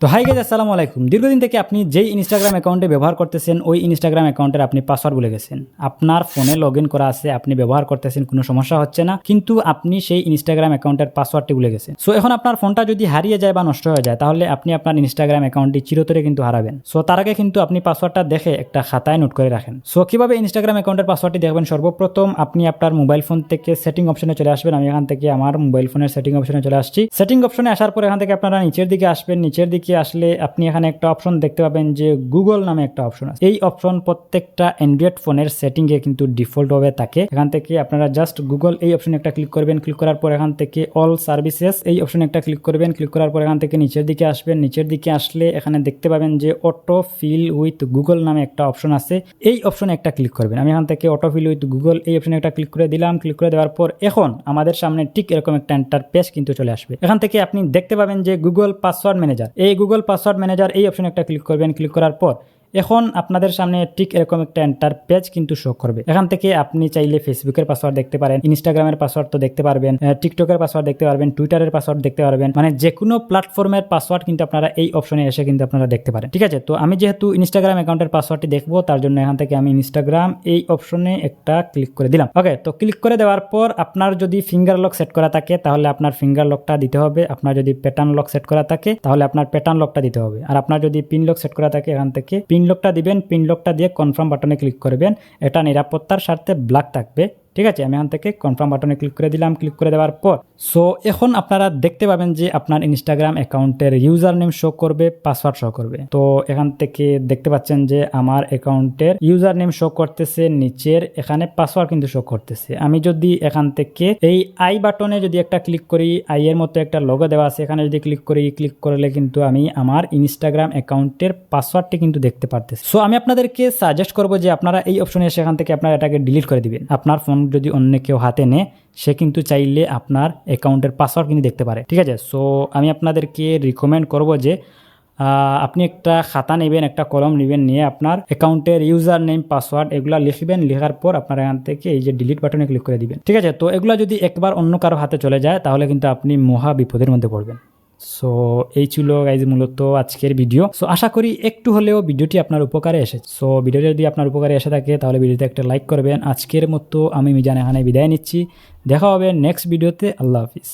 তো hi guys আসসালামু আলাইকুম। দীর্ঘদিন থেকে আপনি যেই ইনস্টাগ্রাম অ্যাকাউন্টে ব্যবহার করতেছেন, ওই ইনস্টাগ্রাম অ্যাকাউন্টের আপনি পাসওয়ার্ড ভুলে গেছেন। আপনার ফোনে লগ ইন করা আছে, আপনি ব্যবহার করতেছেন, কোনো সমস্যা হচ্ছে না, কিন্তু আপনি সেই ইনস্টাগ্রাম অ্যাকাউন্টের পাসওয়ার্ডটি ভুলে গেছেন। সো এখন আপনার ফোনটা যদি হারিয়ে যায় বা নষ্ট হয়ে যায়, তাহলে আপনি আপনার ইনস্টাগ্রাম অ্যাকাউন্টটি চিরতরে কিন্তু হারাবেন। সো তার আগে কিন্তু আপনি পাসওয়ার্ডটা দেখে একটা খাতায় নোট করে রাখেন। সো কীভাবে ইনস্টাগ্রাম অ্যাকাউন্টের পাসওয়ার্ডটি দেখবেন? সর্বপ্রথম আপনি আপনার মোবাইল ফোন থেকে সেটিং অপশনে চলে আসবেন। আমি এখান থেকে আমার মোবাইল ফোনের সেটিং অপশনে চলে আসছি। সেটিং অপশনে আসার পর এখান থেকে আপনারা নিচের দিকে আসবেন। নিচের দিকে আসলে আপনি এখানে একটা অপশন দেখতে পাবেন যে গুগল নামে একটা অপশন আছে। এই অপশন প্রত্যেকটা অ্যান্ড্রয়েড ফোনের সেটিংয়ে কিন্তু ডিফল্ট ভাবে থাকে এখান থেকে আপনারা জাস্ট গুগল এই অপশনে একটা ক্লিক করবেন। ক্লিক করার পর এখান থেকে অল সার্ভিসেস এই অপশনে একটা ক্লিক করবেন। ক্লিক করার পর এখান থেকে নিচের দিকে আসবেন। নিচের দিকে আসলে এখানে দেখতে পাবেন যে অটো ফিল উইথ গুগল নামে একটা অপশন আছে। এই অপশনে একটা ক্লিক করবেন। আমি এখান থেকে অটো ফিল উইথ গুগল এই অপশনে একটা ক্লিক করে দিলাম। ক্লিক করে দেওয়ার পর এখন আমাদের সামনে ঠিক এরকম একটা এন্টার পেজ কিন্তু চলে আসবে। এখান থেকে আপনি দেখতে পাবেন যে গুগল পাসওয়ার্ড ম্যানেজার এই গুগল পাসওয়ার্ড ম্যানেজার এই অপশনে একটা ক্লিক করবেন। ক্লিক করার পর এখন আপনাদের সামনে ঠিক এরকম একটা এন্টার পেজ কিন্তু শো করবে। এখান থেকে আপনি চাইলে ফেসবুকের পাসওয়ার্ড দেখতে পারেন ইনস্টাগ্রামের পাসওয়ার্ড তো দেখতে পারবেন টিকটকের পাসওয়ার্ড দেখতে পারবেন টুইটারের পাসওয়ার্ড দেখতে পারবেন। মানে যে কোনো প্ল্যাটফর্মের পাসওয়ার্ড কিন্তু আপনারা এই অপশনে এসে কিন্তু আপনারা দেখতে পারেন। ঠিক আছে? তো আমি যেহেতু ইনস্টাগ্রাম অ্যাকাউন্টের পাসওয়ার্ডটি দেখব, তার জন্য এখান থেকে আমি ইনস্টাগ্রাম এই অপশনে একটা ক্লিক করে দিলাম। ওকে তো ক্লিক করে দেওয়ার পর আপনার যদি ফিঙ্গার লক সেট করা থাকে, তাহলে আপনার ফিঙ্গার লকটা দিতে হবে। আপনার যদি প্যাটার্ন লক সেট করা থাকে, তাহলে আপনার প্যাটার্ন লকটা দিতে হবে। আর আপনার যদি পিন লক সেট করা থাকে, এখান থেকে পিন লকটা দিবেন পিন লকটা দিয়ে কনফার্ম বাটনে ক্লিক করবেন। এটা নিরাপত্তার স্বার্থে ব্ল্যাক থাকবে। ঠিক আছে, আমি এখান থেকে কনফার্ম বাটনে ক্লিক করে দিলাম ক্লিক করে দেওয়ার পর সো এখন আপনারা দেখতে পাবেন যে আপনার ইনস্টাগ্রাম অ্যাকাউন্টের ইউজার নেম শো করবে পাসওয়ার্ড শো করবে। তো এখান থেকে দেখতে পাচ্ছেন যে আমার অ্যাকাউন্টের ইউজার নেম শো করতেছে, নিচের এখানে পাসওয়ার্ড কিন্তু শো করতেছে। আমি যদি এখান থেকে এই আই বাটনে যদি একটা ক্লিক করি আই এর মতো একটা লোগো দেওয়া আছে, এখানে যদি ক্লিক করি ক্লিক করলে কিন্তু আমি আমার ইনস্টাগ্রাম অ্যাকাউন্টের পাসওয়ার্ডটি কিন্তু দেখতে পারতেছি। সো আমি আপনাদেরকে সাজেস্ট করব যে আপনারা এই অপশনে এসে এখান থেকে আপনারা এটাকে ডিলিট করে দিবেন। আপনার ফোন যদি অন্য কেউ হাতে নেয়, সে কিন্তু চাইলে আপনার অ্যাকাউন্টের পাসওয়ার্ড কিন্তু দেখতে পারে, ঠিক আছে? সো আমি আপনাদেরকে রিকমেন্ড করব যে আপনি একটা খাতা নেবেন, একটা কলম নেবেন, নিয়ে আপনার অ্যাকাউন্টের ইউজার নেম পাসওয়ার্ড এগুলো লিখবেন, লেখার পর আপনার এখান থেকে এই যে ডিলিট বাটনে ক্লিক করে দিবেন, ঠিক আছে? তো এগুলো যদি একবার অন্য কারও হাতে চলে যায়, তাহলে কিন্তু আপনি মহা বিপদের মধ্যে পড়বেন। সো এই ছিল গাইজ মূলত আজকের ভিডিও সো আশা করি একটু হলেও ভিডিওটি আপনার উপকারে এসেছে. সো ভিডিওটি যদি আপনার উপকারে এসে থাকে, তাহলে ভিডিওতে একটা লাইক করবেন। আজকের মতো আমি মিজান এখানে বিদায় নিচ্ছি। দেখা হবে নেক্সট ভিডিওতে আল্লাহ হাফিজ।